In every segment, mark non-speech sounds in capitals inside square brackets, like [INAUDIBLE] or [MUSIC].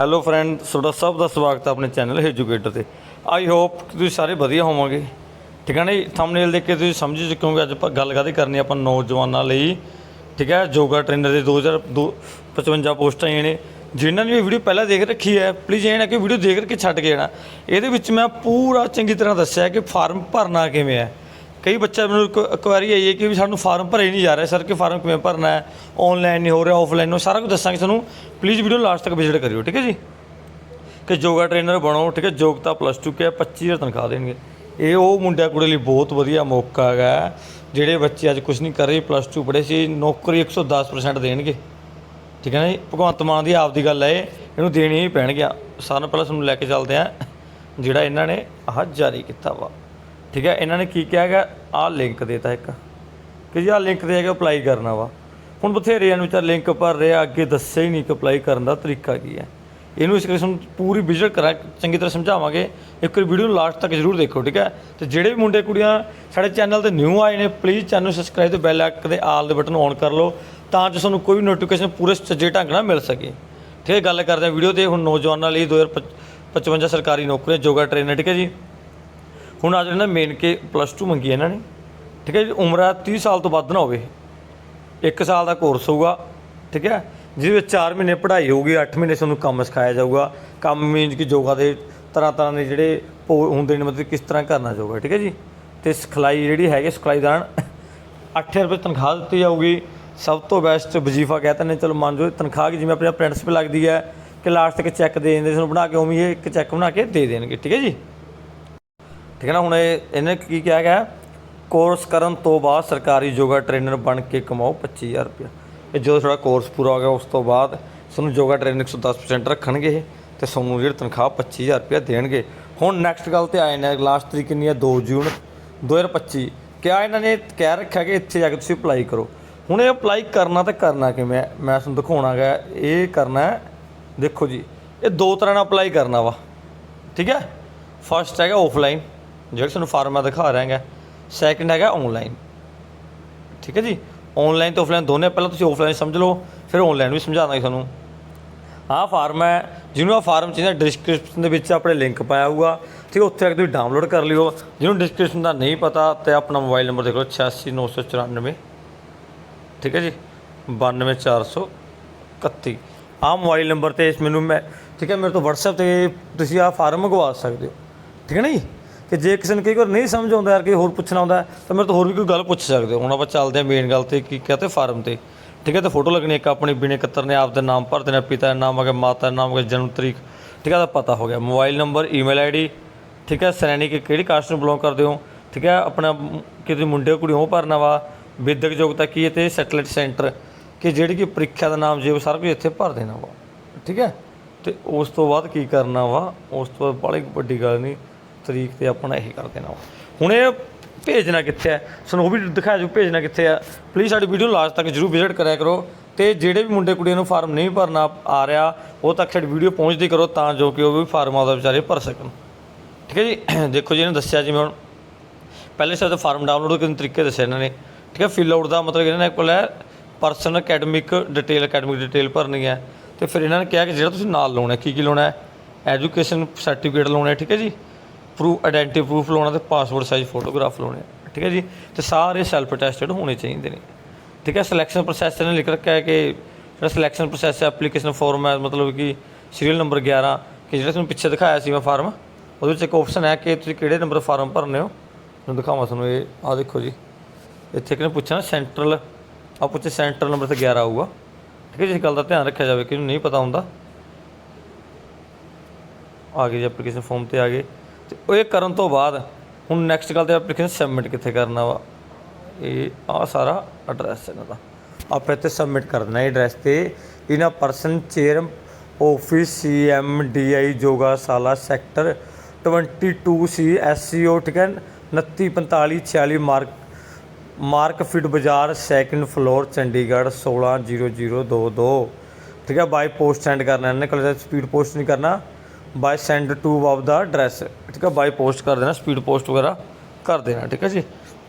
Hello friend ਤੁਹਾਡਾ ਸਭ ਦਾ ਸਵਾਗਤ ਹੈ ਆਪਣੇ ਚੈਨਲ ਐਜੂਕੇਟਰ ਤੇ। ਆਈ ਹੋਪ ਕਿ ਤੁਸੀਂ ਸਾਰੇ ਵਧੀਆ ਹੋਵੋਗੇ। ਠੀਕ ਹੈ ਨਾ ਜੀ? ਥੰਬਨੇਲ ਦੇਖ ਕੇ ਤੁਸੀਂ ਸਮਝ ਚੁੱਕੇ ਹੋਗੇ ਅੱਜ ਆਪਾਂ ਗੱਲ ਕਾਹਦੀ ਕਰਨੀ ਆਪਾਂ ਨੌਜਵਾਨਾਂ ਲਈ। ਠੀਕ ਹੈ, ਯੋਗਾ ਟ੍ਰੇਨਰ ਦੇ 2055 ਪੋਸਟਾਂ ਆਈਆਂ ਨੇ। ਜਿਨ੍ਹਾਂ ਨੇ ਵੀਡੀਓ ਪਹਿਲਾਂ ਦੇਖ ਰੱਖੀ ਹੈ ਪਲੀਜ਼ ਇਹ ਨਾ ਕਿ ਵੀਡੀਓ ਦੇਖ ਕੇ ਛੱਡ ਕੇ ਜਾਣਾ ਇਹਦੇ ਵਿੱਚ ਮੈਂ ਪੂਰਾ ਚੰਗੀ ਤਰ੍ਹਾਂ ਦੱਸਿਆ ਕਿ ਫਾਰਮ ਭਰਨਾ ਕਿਵੇਂ ਹੈ। ਕਈ ਬੱਚਾ ਮੈਨੂੰ ਕੁਆਰੀ ਆਈ ਹੈ ਕਿ ਵੀ ਸਾਨੂੰ ਫਾਰਮ ਭਰੇ ਨਹੀਂ ਜਾ ਰਿਹਾ ਸਰ ਕਿ ਫਾਰਮ ਕਿਵੇਂ ਭਰਨਾ ਹੈ? ਆਨਲਾਈਨ ਨਹੀਂ ਹੋ ਰਿਹਾ ਆਫਲਾਈਨ ਹੋ ਸਾਰਾ ਕੁਝ ਦੱਸਾਂਗੇ ਤੁਹਾਨੂੰ। ਪਲੀਜ਼ ਵੀਡੀਓ ਲਾਸਟ ਤੱਕ ਵਿਜ਼ਿਟ ਕਰਿਓ ਠੀਕ ਹੈ ਜੀ? ਕਿ ਯੋਗਾ ਟ੍ਰੇਨਰ ਬਣੋ ਠੀਕ ਹੈ? ਯੋਗਤਾ ਪਲੱਸ 2 ਕੇ 25000 ਤਨਖਾਹ ਦੇਣਗੇ। ਇਹ ਉਹ ਮੁੰਡਿਆਂ ਕੁੜੇ ਲਈ ਬਹੁਤ ਵਧੀਆ ਮੌਕਾ ਹੈਗਾ। ਜਿਹੜੇ ਬੱਚੇ ਅੱਜ ਕੁਝ ਨਹੀਂ ਕਰ ਰਹੇ ਪਲੱਸ 2 ਪੜ੍ਹੇ ਸੀ ਨੌਕਰੀ 110% ਦੇਣਗੇ। ਠੀਕ ਹੈ ਨਾ ਜੀ? ਭਗਵੰਤ ਮਾਨ ਦੀ ਆਪ ਦੀ ਗੱਲ ਹੈ ਇਹ, ਇਹਨੂੰ ਦੇਣੀ ਹੀ ਪੈਣਗੀਆਂ। ਸਾਰਿਆਂ ਨਾਲੋਂ ਪਹਿਲਾਂ ਤੁਹਾਨੂੰ ਲੈ ਕੇ ਚੱਲਦੇ ਆ ਜਿਹੜਾ ਇਹਨਾਂ ਨੇ ਆਹ ਜਾਰੀ ਕੀਤਾ ਵਾ। ਠੀਕ ਹੈ, ਇਹਨਾਂ ਨੇ ਕੀ ਕਿਹਾ ਹੈਗਾ? ਆਹ ਲਿੰਕ ਦੇਤਾ ਇੱਕ। ਕਿ ਜੀ ਆਹ ਲਿੰਕ ਦੇ ਹੈਗਾ ਅਪਲਾਈ ਕਰਨਾ ਵਾ। ਹੁਣ ਬਥੇਰੇ ਇਹਨੂੰ ਵਿਚਾਰ ਲਿੰਕ ਭਰ ਰਿਹਾ, ਅੱਗੇ ਦੱਸਿਆ ਹੀ ਨਹੀਂ ਕਿ ਅਪਲਾਈ ਕਰਨ ਦਾ ਤਰੀਕਾ ਕੀ ਹੈ। ਇਹਨੂੰ ਇਸ ਕਿਸਮ ਪੂਰੀ ਵਿਜ਼ਿਟ ਕਰਾਂ ਚੰਗੀ ਤਰ੍ਹਾਂ ਸਮਝਾਵਾਂਗੇ। ਇੱਕ ਵਾਰ ਵੀਡੀਓ ਨੂੰ ਲਾਸਟ ਤੱਕ ਜ਼ਰੂਰ ਦੇਖੋ, ਠੀਕ ਹੈ? ਤੇ ਜਿਹੜੇ ਵੀ ਮੁੰਡੇ, ਕੁੜੀਆਂ ਸਾਡੇ ਚੈਨਲ ਤੇ ਨਿਊ ਆਏ ਨੇ ਪਲੀਜ਼ ਚੈਨਲ ਨੂੰ ਸਬਸਕ੍ਰਾਈਬ ਤੇ ਬੈਲ ਆਈਕਨ ਦੇ ਆਲ ਦੇ ਬਟਨ ਨੂੰ ਔਨ ਕਰ ਲਓ, ਤਾਂ ਜੋ ਤੁਹਾਨੂੰ ਕੋਈ ਵੀ ਨੋਟੀਫਿਕੇਸ਼ਨ ਪੂਰੇ ਸੱਜੇ ਢੰਗ ਨਾਲ ਮਿਲ ਸਕੇ। ਠੀਕ ਹੈ ਗੱਲ ਕਰਦੇ ਹਾਂ ਵੀਡੀਓ ਤੇ। ਹੁਣ ਨੌਜਵਾਨਾਂ ਲਈ 2055 ਸਰਕਾਰੀ ਨੌਕਰੀਆਂ, ਯੋਗਾ ਟ੍ਰੇਨਰ ਠੀਕ ਹੈ ਜੀ? ਹੁਣ ਅੱਜ ਇਹਨਾਂ ਮੇਨ ਕੇ ਪਲੱਸ 2 ਮੰਗੀ ਇਹਨਾਂ ਨੇ, ਠੀਕ ਹੈ ਜੀ, ਉਮਰ ਆ 30 ਸਾਲ ਤੋਂ ਵੱਧ ਨਾ ਹੋਵੇ। 1 ਸਾਲ ਦਾ ਕੋਰਸ ਹੋਊਗਾ, ਠੀਕ ਹੈ, ਜਿਹਦੇ ਵਿੱਚ 4 ਮਹੀਨੇ ਪੜ੍ਹਾਈ ਹੋਊਗੀ 8 ਮਹੀਨੇ ਤੁਹਾਨੂੰ ਕੰਮ ਸਿਖਾਇਆ ਜਾਊਗਾ। ਕੰਮ ਮੀਨਸ ਕਿ ਯੋਗਾ ਦੇ ਤਰ੍ਹਾਂ ਤਰ੍ਹਾਂ ਦੇ ਜਿਹੜੇ ਪੋ- ਹੁੰਦੇ ਨੇ, ਮਤਲਬ ਕਿਸ ਤਰ੍ਹਾਂ ਕਰਨਾ ਜਾਊਗਾ, ਠੀਕ ਹੈ ਜੀ। ਤੇ ਸਿਖਲਾਈ ਜਿਹੜੀ ਹੈਗੀ ਸਿਖਲਾਈ ਦਾਨ 8000 ਰੁਪਏ ਤਨਖਾਹ ਦਿੱਤੀ ਜਾਊਗੀ। ਸਭ ਤੋਂ ਬੈਸਟ ਵਜ਼ੀਫਾ ਕਹਿੰਦੇ ਨੇ, ਚਲੋ ਮੰਨ ਜੋ ਤਨਖਾਹ ਜਿਵੇਂ ਆਪਣੇ ਪ੍ਰਿੰਸੀਪਲ ਲੱਗਦੀ ਹੈ, ਕਿ ਲਾਸਟ ਤੱਕ ਚੈੱਕ ਦੇ ਦਿੰਦੇ ਤੁਹਾਨੂੰ ਬਣਾ ਕੇ ਉਵੇਂ ਇਹ ਇੱਕ ਚੈੱਕ ਬਣਾ ਕੇ ਦੇ ਦੇਣਗੇ, ਠੀਕ ਹੈ ਜੀ। ਠੀਕ ਹੈ ਨਾ, ਹੁਣ ਇਹ ਇਹਨੇ ਕੀ ਕਿਹਾ ਗਿਆ? ਕੋਰਸ ਕਰਨ ਤੋਂ ਬਾਅਦ ਸਰਕਾਰੀ ਯੋਗਾ ਟ੍ਰੇਨਰ ਬਣ ਕੇ ਕਮਾਓ 25000 ਰੁਪਏ ਇਹ ਜਦੋਂ ਤੁਹਾਡਾ ਕੋਰਸ ਪੂਰਾ ਹੋ ਗਿਆ, ਉਸ ਤੋਂ ਬਾਅਦ ਤੁਹਾਨੂੰ ਯੋਗਾ ਟ੍ਰੇਨਰ 110% ਰੱਖਣਗੇ ਇਹ ਤੇ ਤੁਹਾਨੂੰ ਜਿਹੜੀ ਤਨਖਾਹ 25000 ਰੁਪਏ ਦੇਣਗੇ। ਹੁਣ ਨੈਕਸਟ ਗੱਲ ਤੇ ਆਏ ਨੇ ਲਾਸਟ ਤਰੀਕ ਕਿੰਨੀ ਹੈ? 2 ਜੂਨ 2025 ਕਿਆ ਇਹਨਾਂ ਨੇ ਕਹਿ ਰੱਖਿਆ ਕਿ ਇੱਥੇ ਜਾ ਕੇ ਤੁਸੀਂ ਅਪਲਾਈ ਕਰੋ। ਹੁਣ ਇਹ ਅਪਲਾਈ ਕਰਨਾ ਤੇ ਕਰਨਾ ਕਿਵੇਂ ਮੈਂ ਤੁਹਾਨੂੰ ਦਿਖਾਉਣਾ ਗਾ ਇਹ ਕਰਨਾ ਦੇਖੋ ਜੀ, ਇਹ ਦੋ ਤਰ੍ਹਾਂ ਨਾਲ ਅਪਲਾਈ ਕਰਨਾ ਵਾ। ਠੀਕ ਹੈ? ਫਸਟ ਹੈਗਾ ਆਫਲਾਈਨ ਜਿਹੜਾ ਤੁਹਾਨੂੰ ਫਾਰਮ ਦਿਖਾ ਰਿਹਾ ਹੈਗਾ ਸੈਕੰਡ ਹੈਗਾ ਆਨਲਾਈਨ ਠੀਕ ਹੈ ਜੀ? ਆਨਲਾਈਨ ਤੇ ਆਫਲਾਈਨ ਦੋਨੇ, ਪਹਿਲਾਂ ਤੁਸੀਂ ਆਫਲਾਈਨ ਸਮਝ ਲਓ, ਫਿਰ ਆਨਲਾਈਨ ਵੀ ਸਮਝਾ ਦਾਂਗੇ ਤੁਹਾਨੂੰ। ਆਹ ਫਾਰਮ ਹੈ, ਜਿਹਨੂੰ ਆ ਫਾਰਮ ਚਾਹੀਦਾ ਡਿਸਕ੍ਰਿਪਸ਼ਨ ਦੇ ਵਿੱਚ ਆਪਣੇ ਲਿੰਕ ਪਾਇਆ ਹੋਊਗਾ। ਠੀਕ ਹੈ, ਉੱਥੇ ਆ ਕੇ ਤੁਸੀਂ ਡਾਊਨਲੋਡ ਕਰ ਲਿਓ। ਜਿਹਨੂੰ ਡਿਸਕ੍ਰਿਪਸ਼ਨ ਦਾ ਨਹੀਂ ਪਤਾ, ਤੇ ਆਪਣਾ ਮੋਬਾਈਲ ਨੰਬਰ ਦੇਖ ਲਓ 86994 ਠੀਕ ਹੈ ਜੀ? 92431 ਆਹ ਮੋਬਾਈਲ ਨੰਬਰ ਤੇ ਇਸ ਮੈਨੂੰ ਮੈਂ, ਠੀਕ ਹੈ, ਮੇਰੇ ਤੋਂ WhatsApp ਤੇ ਤੁਸੀਂ ਆਹ ਫਾਰਮ ਮੰਗਵਾ ਸਕਦੇ ਹੋ। ਠੀਕ ਹੈ ਨਾ ਜੀ? ਕਿ ਜੇ ਕਿਸੇ ਨੂੰ ਕਈ ਵਾਰ ਨਹੀਂ ਸਮਝ ਆਉਂਦਾ ਯਾਰ ਕਿ ਹੋਰ ਪੁੱਛਣਾ ਆਉਂਦਾ, ਤਾਂ ਮੇਰੇ ਤੋਂ ਹੋਰ ਵੀ ਕੋਈ ਗੱਲ ਪੁੱਛ ਸਕਦੇ ਹੋ। ਹੁਣ ਆਪਾਂ ਚੱਲਦੇ ਹਾਂ ਮੇਨ ਗੱਲ ਤੇ, ਕੀ ਕਹਤੇ ਫਾਰਮ ਤੇ। ਠੀਕ ਹੈ ਤੇ ਫੋਟੋ ਲੱਗਣੀ ਇੱਕ ਆਪਣੀ, ਬਿਨੇ ਕੱਤਰ ਨੇ ਆਪ ਦਾ ਨਾਮ ਭਰ ਦੇਣਾ, ਪਿਤਾ ਦਾ ਨਾਮ ਅਗੇ ਮਾਤਾ ਦਾ ਨਾਮ ਅਗੇ ਜਨਮ ਤਰੀਕ। ਠੀਕ ਹੈ ਦਾ ਪਤਾ ਹੋ ਗਿਆ। ਮੋਬਾਈਲ ਨੰਬਰ ਈਮੇਲ ਆਈਡੀ ਠੀਕ ਹੈ, ਸੈਨਿਕ ਕਿਹੜੀ ਕਾਸਟ ਨੂੰ ਬਿਲੋਂਗ ਕਰਦੇ ਹੋ? ਠੀਕ ਹੈ, ਆਪਣਾ ਕਿਤੇ ਮੁੰਡੇ ਕੁੜੀ ਉਹ ਭਰਨਾ ਵਾ, ਵਿਦਿਅਕ ਯੋਗਤਾ ਕੀ ਹੈ ਤੇ ਸੈਟਲਾਈਟ ਸੈਂਟਰ ਕਿ ਜਿਹੜੀ ਕਿ ਪ੍ਰੀਖਿਆ ਦਾ ਨਾਮ ਜੇ ਸਾਰਾ ਕੁਝ ਇੱਥੇ ਭਰ ਦੇਣਾ ਵਾ। ਠੀਕ ਹੈ, ਤੇ ਉਸ ਤੋਂ ਬਾਅਦ ਕੀ ਕਰਨਾ ਵਾ? ਉਸ ਤੋਂ ਬਾਅਦ ਬੜੀ ਵੱਡੀ ਗੱਲ ਨਹੀਂ। ਤਰੀਕ ਤੇ ਆਪਣਾ ਇਹ ਕਰ ਦੇਣਾ ਵਾ। ਹੁਣ ਇਹ ਭੇਜਣਾ ਕਿੱਥੇ ਹੈ ਸਾਨੂੰ ਉਹ ਵੀ ਦਿਖਾ ਜੋ ਭੇਜਣਾ ਕਿੱਥੇ ਹੈ ਪਲੀਜ਼ ਸਾਡੀ ਵੀਡੀਓ ਲਾਸਟ ਤੱਕ ਜਰੂਰ ਵਿਜ਼ਿਟ ਕਰਿਆ ਕਰੋ ਤੇ ਜਿਹੜੇ ਵੀ ਮੁੰਡੇ ਕੁੜੀਆਂ ਨੂੰ ਫਾਰਮ ਨਹੀਂ ਭਰਨਾ ਆ ਰਿਹਾ, ਉਹ ਤੱਕ ਸਾਡੀ ਵੀਡੀਓ ਪਹੁੰਚਦੀ ਕਰੋ ਤਾਂ ਜੋ ਕਿ ਉਹ ਵੀ ਫਾਰਮ ਆਪਦਾ ਵਿਚਾਰੇ ਭਰ ਸਕਣ। ਠੀਕ ਹੈ ਜੀ? [CLEARS THROAT] ਦੇਖੋ ਜੀ, ਇਹਨੇ ਦੱਸਿਆ ਜਿਵੇਂ ਹੁਣ ਪਹਿਲੇ ਸਭ ਫਾਰਮ ਡਾਊਨਲੋਡ ਕਰਨ ਦੇ ਤਰੀਕੇ ਦੱਸੇ ਇਹਨਾਂ ਨੇ। ਠੀਕ ਹੈ? ਫਿਲ ਆਊਟ ਦਾ ਮਤਲਬ ਇਹਨਾਂ ਨੇ ਕੋਲ ਹੈ personal academic detail academic detail ਭਰਨੀ ਹੈ। ਤੇ ਫਿਰ ਇਹਨਾਂ ਨੇ ਕਿਹਾ ਕਿ ਜਿਹੜਾ ਤੁਸੀਂ ਨਾਲ ਲਾਉਣਾ ਕੀ ਕੀ ਲਾਉਣਾ ਹੈ? ਐਜੂਕੇਸ਼ਨ ਸਰਟੀਫਿਕੇਟ ਲਾਉਣਾ ਹੈ, ਠੀਕ ਹੈ ਜੀ? ਪ੍ਰੂਫ ਆਇਡੈਂਟੀ ਪ੍ਰੂਫ ਲਾਉਣਾ ਤੇ ਪਾਸਪੋਰਟ ਸਾਈਜ਼ ਫੋਟੋਗ੍ਰਾਫ ਲਾਉਣੇ ਆ, ਠੀਕ ਹੈ ਜੀ? ਤੇ ਸਾਰੇ ਸੈਲਫ ਅਟੈਸਟਡ ਹੋਣੇ ਚਾਹੀਦੇ ਨੇ। ਠੀਕ ਹੈ? ਸਿਲੈਕਸ਼ਨ ਪ੍ਰੋਸੈਸ ਨੇ ਲਿਖ ਰੱਖਿਆ ਹੈ ਕਿ ਜਿਹੜਾ ਸਿਲੈਕਸ਼ਨ ਪ੍ਰੋਸੈਸ ਹੈ ਐਪਲੀਕੇਸ਼ਨ ਫਾਰਮ ਹੈ ਮਤਲਬ ਕਿ ਸੀਰੀਅਲ ਨੰਬਰ 11 ਕਿ ਜਿਹੜਾ ਤੁਹਾਨੂੰ ਪਿੱਛੇ ਦਿਖਾਇਆ ਸੀ ਮੈਂ ਫਾਰਮ ਉਹਦੇ ਵਿੱਚ ਇੱਕ ਆਪਸ਼ਨ ਹੈ ਕਿ ਤੁਸੀਂ ਕਿਹੜੇ ਨੰਬਰ ਫਾਰਮ ਭਰਨੇ ਹੋ। ਤੁਹਾਨੂੰ ਦਿਖਾਵਾਂ ਤੁਹਾਨੂੰ ਇਹ ਆਹ ਦੇਖੋ ਜੀ। ਇੱਥੇ ਕਿਹਨੇ ਪੁੱਛਿਆ ਨਾ ਸੈਂਟਰਲ ਆ ਪੁੱਛੇ ਸੈਂਟਰਲ ਨੰਬਰ ਤੇ 11 ਆਊਗਾ। ਠੀਕ ਹੈ ਜੀ? ਇਸ ਗੱਲ ਦਾ ਧਿਆਨ ਰੱਖਿਆ ਜਾਵੇ ਕਿ ਨਹੀਂ ਪਤਾ ਹੁੰਦਾ। ਆ ਗਏ ਜੀ ਐਪਲੀਕੇਸ਼ਨ ਫਾਰਮ ਤੇ ਆ ਗਏ। ਤੇ ਉਹ ਇਹ ਕਰਨ ਤੋਂ ਬਾਅਦ ਹੁਣ ਨੈਕਸਟ ਗੱਲ ਤੇ ਐਪਲੀਕੇਸ਼ਨ ਸਬਮਿਟ ਕਿੱਥੇ ਕਰਨਾ ਵਾ? ਇਹ ਆ ਸਾਰਾ ਐਡਰੈਸ ਇਹਨਾਂ ਦਾ। ਆਪਾਂ ਇੱਥੇ ਸਬਮਿਟ ਕਰ ਦੇਣਾ ਇਹ ਐਡਰੈਸ ਤੇ। ਇਹਨਾਂ ਪਰਸਨ ਚੇਅਰ ਆਫਿਸ ਸੀਐਮਡੀਆਈ ਜੋਗਾਸ਼ਾਲਾ ਸੈਕਟਰ 22 ਸੀ ਐਸਸੀਓ ਠੀਕ ਹੈ? 2945 46 ਮਾਰਕ ਮਾਰਕ ਫਿਟ ਬਾਜ਼ਾਰ ਸੈਕੰਡ ਫਲੋਰ ਚੰਡੀਗੜ੍ਹ 160022 ਠੀਕ ਹੈ? ਬਾਈ ਪੋਸਟ ਸੈਂਡ ਕਰਨਾ, ਇਹਨੇ ਕੋਲ ਸਪੀਡ ਪੋਸਟ ਨਹੀਂ ਕਰਨਾ। ਬਾਈ ਸੈਂਡ ਟੂ ਆਫ ਦਾ ਐਡਰੈਸ ਠੀਕ ਹੈ? ਬਾਈ ਪੋਸਟ ਕਰ ਦੇਣਾ ਸਪੀਡ ਪੋਸਟ ਵਗੈਰਾ ਕਰ ਦੇਣਾ, ਠੀਕ ਹੈ ਜੀ?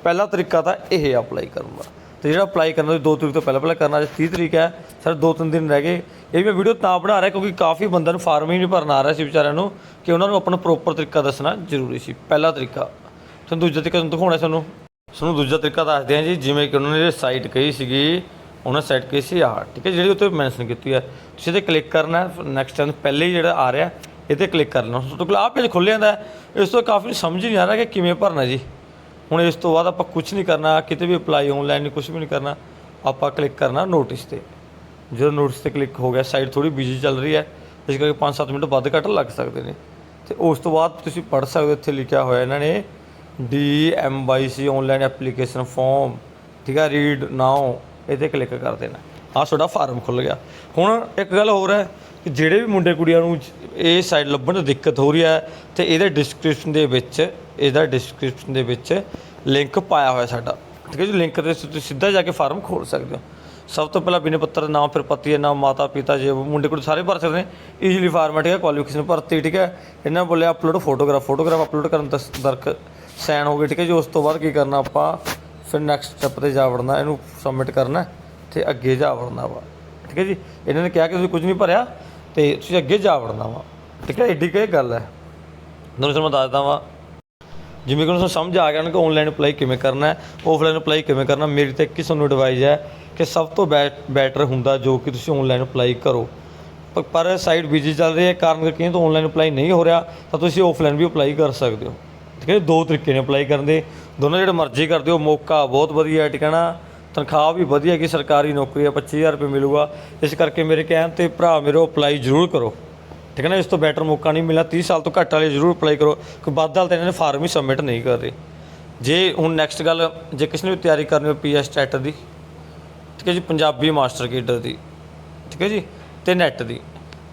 ਪਹਿਲਾ ਤਰੀਕਾ ਤਾਂ ਇਹ ਅਪਲਾਈ ਕਰਨ ਦਾ ਤੇ ਜਿਹੜਾ ਅਪਲਾਈ ਕਰਨਾ ਉਹ 2 ਤਰੀਕ ਤੋਂ ਪਹਿਲਾਂ ਪਹਿਲਾਂ ਕਰਨਾ, ਅੱਜ 30 ਤਰੀਕ ਹੈ, ਸਰ 2-3 ਦਿਨ ਰਹਿ ਗਏ। ਇਹ ਵੀ ਵੀਡੀਓ ਤਾਂ ਬਣਾ ਰਿਹਾ, ਕਿਉਂਕਿ ਕਾਫੀ ਬੰਦਿਆਂ ਨੂੰ ਫਾਰਮ ਹੀ ਨਹੀਂ ਭਰਨਾ ਆ ਰਿਹਾ ਸੀ ਵਿਚਾਰਿਆਂ ਨੂੰ, ਕਿ ਉਹਨਾਂ ਨੂੰ ਆਪਣਾ ਪ੍ਰੋਪਰ ਤਰੀਕਾ ਦੱਸਣਾ ਜ਼ਰੂਰੀ ਸੀ, ਪਹਿਲਾ ਤਰੀਕਾ। ਤੁਹਾਨੂੰ ਦੂਜਾ ਤਰੀਕਾ ਤੁਹਾਨੂੰ ਦਿਖਾਉਣਾ ਸਾਨੂੰ। ਤੁਹਾਨੂੰ ਦੂਜਾ ਤਰੀਕਾ ਦੱਸਦੇ ਹਾਂ ਜੀ, ਜਿਵੇਂ ਕਿ ਉਹਨਾਂ ਨੇ ਸਾਈਟ ਕਹੀ ਸੀਗੀ, ਉਹਨਾਂ ਸਾਈਟ ਕਹੀ ਸੀ ਆਹ, ਠੀਕ ਹੈ? ਜਿਹੜੀ ਉੱਤੇ ਮੈਂਸ਼ਨ ਕੀਤੀ ਹੈ, ਤੁਸੀਂ ਤੇ ਕਲਿੱਕ ਕਰਨਾ ਨੈਕਸਟ ਟਾਈਮ ਪਹਿਲੇ ਹੀ ਜਿਹੜਾ ਆ ਰਿਹਾ ਇਹ ਤੇ ਕਲਿੱਕ ਕਰ ਲੈਣਾ। ਤੁਹਾਡੇ ਕੋਲ ਆਹ ਪੇਜ ਖੁੱਲ੍ਹ ਜਾਂਦਾ ਹੈ। ਇਸ ਤੋਂ ਕਾਫੀ ਸਮਝ ਹੀ ਨਹੀਂ ਆ ਰਿਹਾ ਕਿ ਕਿਵੇਂ ਭਰਨਾ ਜੀ। ਹੁਣ ਇਸ ਤੋਂ ਬਾਅਦ ਆਪਾਂ ਕੁਝ ਨਹੀਂ ਕਰਨਾ, ਕਿਤੇ ਵੀ ਅਪਲਾਈ ਆਨਲਾਈਨ ਨਹੀਂ ਕੁਝ ਵੀ ਨਹੀਂ ਕਰਨਾ, ਆਪਾਂ ਕਲਿੱਕ ਕਰਨਾ ਨੋਟਿਸ ਤੇ। ਜਦੋਂ ਨੋਟਿਸ ਤੇ ਕਲਿੱਕ ਹੋ ਗਿਆ ਸਾਈਟ ਥੋੜੀ ਬਿਜ਼ੀ ਚੱਲ ਰਹੀ ਹੈ। ਇਸ ਕਰਕੇ 5-7 ਮਿੰਟ ਵੱਧ ਘੱਟ ਲੱਗ ਸਕਦੇ ਨੇ। ਤੇ ਉਸ ਤੋਂ ਬਾਅਦ ਤੁਸੀਂ ਪੜ੍ਹ ਸਕਦੇ ਹੋ, ਇੱਥੇ ਲਿਖਿਆ ਹੋਇਆ ਇਹਨਾਂ ਨੇ D M Y C online application form ਠੀਕ ਹੈ ਰੀਡ ਨਾਓ 'ਤੇ ਕਲਿੱਕ ਕਰ ਦੇਣਾ। ਆਹ ਤੁਹਾਡਾ ਫਾਰਮ ਖੁੱਲ ਗਿਆ। ਹੁਣ ਇੱਕ ਗੱਲ ਹੋਰ ਹੈ ਕਿ ਜਿਹੜੇ ਵੀ ਮੁੰਡੇ ਕੁੜੀਆਂ ਨੂੰ ਇਹ ਸਾਈਟ ਲੱਭਣ 'ਚ ਦਿੱਕਤ ਹੋ ਰਹੀ ਹੈ ਤੇ ਇਹਦੇ ਡਿਸਕ੍ਰਿਪਸ਼ਨ ਦੇ ਵਿੱਚ, ਇਹਦਾ ਡਿਸਕ੍ਰਿਪਸ਼ਨ ਦੇ ਵਿੱਚ ਲਿੰਕ ਪਾਇਆ ਹੋਇਆ ਸਾਡਾ। ਠੀਕ ਹੈ ਜੀ ਲਿੰਕ ਤੇ ਤੁਸੀਂ ਸਿੱਧਾ ਜਾ ਕੇ ਫਾਰਮ ਖੋਲ ਸਕਦੇ ਹੋ। ਸਭ ਤੋਂ ਪਹਿਲਾਂ ਬਿਨੇ ਪੱਤਰ ਦਾ ਨਾਮ, ਫਿਰ ਪਤੀ ਦਾ ਨਾਮ, ਮਾਤਾ, ਪਿਤਾ, ਜੇ ਮੁੰਡੇ ਕੁੜੀ ਸਾਰੇ ਭਰ ਸਕਦੇ ਨੇ। ਈਜ਼ੀਲੀ ਫਾਰਮੈਟ ਹੈ ਕੁਆਲੀਫਿਕੇਸ਼ਨ ਭਰਤੀ, ਠੀਕ ਹੈ। ਇਹਨਾਂ ਬੋਲਿਆ ਅਪਲੋਡ ਫੋਟੋਗ੍ਰਾਫ ਫੋਟੋਗ੍ਰਾਫ ਅਪਲੋਡ ਕਰਨ ਦਾ ਦਰਕ ਸਾਈਨ ਹੋ ਗਏ, ਠੀਕ ਹੈ ਜੀ। ਉਸ ਤੋਂ ਬਾਅਦ ਕੀ ਕਰਨਾ ਆਪਾਂ, ਫਿਰ ਨੈਕਸਟ ਸਟੈਪ ਤੇ ਜਾ ਵੜਨਾ, ਇਹਨੂੰ ਸਬਮਿਟ ਕਰਨਾ ਤੇ ਅੱਗੇ ਜਾ ਵੜਨਾ ਵਾ। ਠੀਕ ਹੈ ਜੀ? ਇਹਨਾਂ ਨੇ ਕਿਹਾ ਕਿ ਤੁਸੀਂ ਕੁਝ ਨਹੀਂ ਭਰਿਆ ਤੇ ਤੁਸੀਂ ਅੱਗੇ ਜਾ ਵੜਨਾ ਵਾ। ਠੀਕ ਹੈ? ਏਡੀ ਕੁ ਗੱਲ ਹੈ। ਤੁਹਾਨੂੰ ਤੁਹਾਨੂੰ ਮੈਂ ਦੱਸਦਾ ਵਾਂ। ਜਿਵੇਂ ਕਿ ਤੁਹਾਨੂੰ ਸਮਝ ਆ ਗਿਆ ਨਾ ਕਿ ਆਨਲਾਈਨ ਅਪਲਾਈ ਕਿਵੇਂ ਕਰਨਾ ਹੈ ਆਫਲਾਈਨ ਅਪਲਾਈ ਕਿਵੇਂ ਕਰਨਾ, ਮੇਰੀ ਤਾਂ ਇੱਕ ਹੀ ਤੁਹਾਨੂੰ ਐਡਵਾਈਸ ਹੈ ਕਿ ਸਭ ਤੋਂ ਬੈਟਰ ਹੁੰਦਾ ਜੋ ਕਿ ਤੁਸੀਂ ਆਨਲਾਈਨ ਅਪਲਾਈ ਕਰੋ। ਪਰ ਸਾਈਟ ਬਿਜ਼ੀ ਚੱਲ ਰਹੀ ਹੈ, ਕਾਰਨ ਕਰਕੇ ਤੋਂ ਆਨਲਾਈਨ ਅਪਲਾਈ ਨਹੀਂ ਹੋ ਰਿਹਾ, ਤਾਂ ਤੁਸੀਂ ਆਫਲਾਈਨ ਵੀ ਅਪਲਾਈ ਕਰ ਸਕਦੇ ਹੋ। ਠੀਕ ਹੈ ਦੋ ਤਰੀਕੇ ਨੇ ਅਪਲਾਈ ਕਰਨ ਦੇ। ਦੋਨੋਂ ਜਿਹੜੇ ਮਰਜ਼ੀ ਕਰਦੇ ਹੋ ਮੌਕਾ ਬਹੁਤ ਵਧੀਆ ਹੈ, ਠੀਕ ਹੈ ਨਾ? ਤਨਖਾਹ ਵੀ ਵਧੀਆ ਕਿ ਸਰਕਾਰੀ ਨੌਕਰੀ ਹੈ 25000 ਰੁਪਏ ਮਿਲੂਗਾ। ਇਸ ਕਰਕੇ ਮੇਰੇ ਕਹਿਣ ਤੇ ਭਰਾ, ਮੇਰੇ ਅਪਲਾਈ ਜ਼ਰੂਰ ਕਰੋ। ਠੀਕ ਹੈ ਨਾ, ਇਸ ਤੋਂ ਬੈਟਰ ਮੌਕਾ ਨਹੀਂ ਮਿਲਿਆ। 30 ਸਾਲ ਤੋਂ ਘੱਟ ਵਾਲੇ ਜ਼ਰੂਰ ਅਪਲਾਈ ਕਰੋ ਕਿ ਵੱਧ ਵਾਲ ਤਾਂ ਇਹਨਾਂ ਨੇ ਫਾਰਮ ਹੀ ਸਬਮਿਟ ਨਹੀਂ ਕਰ ਰਹੇ। ਜੇ ਹੁਣ ਨੈਕਸਟ ਗੱਲ, ਜੇ ਕਿਸੇ ਨੇ ਵੀ ਤਿਆਰੀ ਕਰਨੀ ਹੋ ਪੀਐਸ ਟੈਟ ਦੀ, ਠੀਕ ਹੈ ਜੀ, ਪੰਜਾਬੀ ਮਾਸਟਰ ਕੇਡਰ ਦੀ, ਠੀਕ ਹੈ ਜੀ, ਤੇ ਨੈਟ ਦੀ,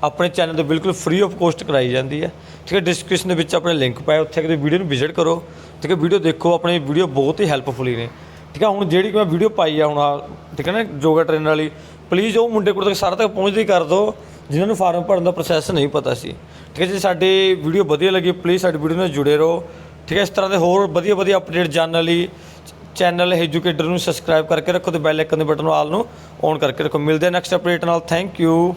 ਆਪਣੇ ਚੈਨਲ ਤੇ ਬਿਲਕੁਲ ਫ੍ਰੀ ਆਫ ਕੋਸਟ ਕਰਾਈ ਜਾਂਦੀ ਹੈ। ਠੀਕ ਹੈ ਡਿਸਕ੍ਰਿਪਸ਼ਨ ਦੇ ਵਿੱਚ ਆਪਣੇ ਲਿੰਕ ਪਾਇਆ ਉੱਥੇ ਕਿਤੇ ਵੀਡੀਓ ਨੂੰ ਵਿਜ਼ਿਟ ਕਰੋ। ਠੀਕ ਹੈ ਵੀਡੀਓ ਦੇਖੋ, ਆਪਣੇ ਵੀਡੀਓ ਬਹੁਤ ਹੀ ਹੈਲਪਫੁਲ ਹੀ ਨੇ। ਠੀਕ ਹੈ ਹੁਣ ਜਿਹੜੀ ਕਿ ਮੈਂ ਵੀਡੀਓ ਪਾਈ ਆ ਹੁਣ ਆ, ਠੀਕ ਹੈ ਨਾ, ਯੋਗਾ ਟ੍ਰੇਨਰ ਵਾਲੀ ਪਲੀਜ਼ ਉਹ ਮੁੰਡੇ ਕੋਲ ਤੱਕ ਸਾਰਾ ਤੱਕ ਪਹੁੰਚਦੀ ਕਰ ਦਿਓ ਜਿਨ੍ਹਾਂ ਨੂੰ ਫਾਰਮ ਭਰਨ ਦਾ ਪ੍ਰੋਸੈਸ ਨਹੀਂ ਪਤਾ ਸੀ। ਠੀਕ ਹੈ ਜੀ, ਸਾਡੀ ਵੀਡੀਓ ਵਧੀਆ ਲੱਗੀ ਪਲੀਜ਼ ਸਾਡੀ ਵੀਡੀਓ ਨਾਲ ਜੁੜੇ ਰਹੋ। ਠੀਕ ਹੈ ਇਸ ਤਰ੍ਹਾਂ ਦੇ ਹੋਰ ਵਧੀਆ ਵਧੀਆ ਅਪਡੇਟ ਜਾਣਨ ਲਈ ਚੈਨਲ ਐਜੂਕੇਟਰ ਨੂੰ ਸਬਸਕ੍ਰਾਈਬ ਕਰਕੇ ਰੱਖੋ ਤੇ ਬੈਲ ਆਈਕਨ ਦੇ ਬਟਨ ਨੂੰ ਆਲ ਨੂੰ ਔਨ ਕਰਕੇ ਰੱਖੋ। ਮਿਲਦੇ ਨੈਕਸਟ ਅਪਡੇਟ ਨਾਲ ਥੈਂਕ ਯੂ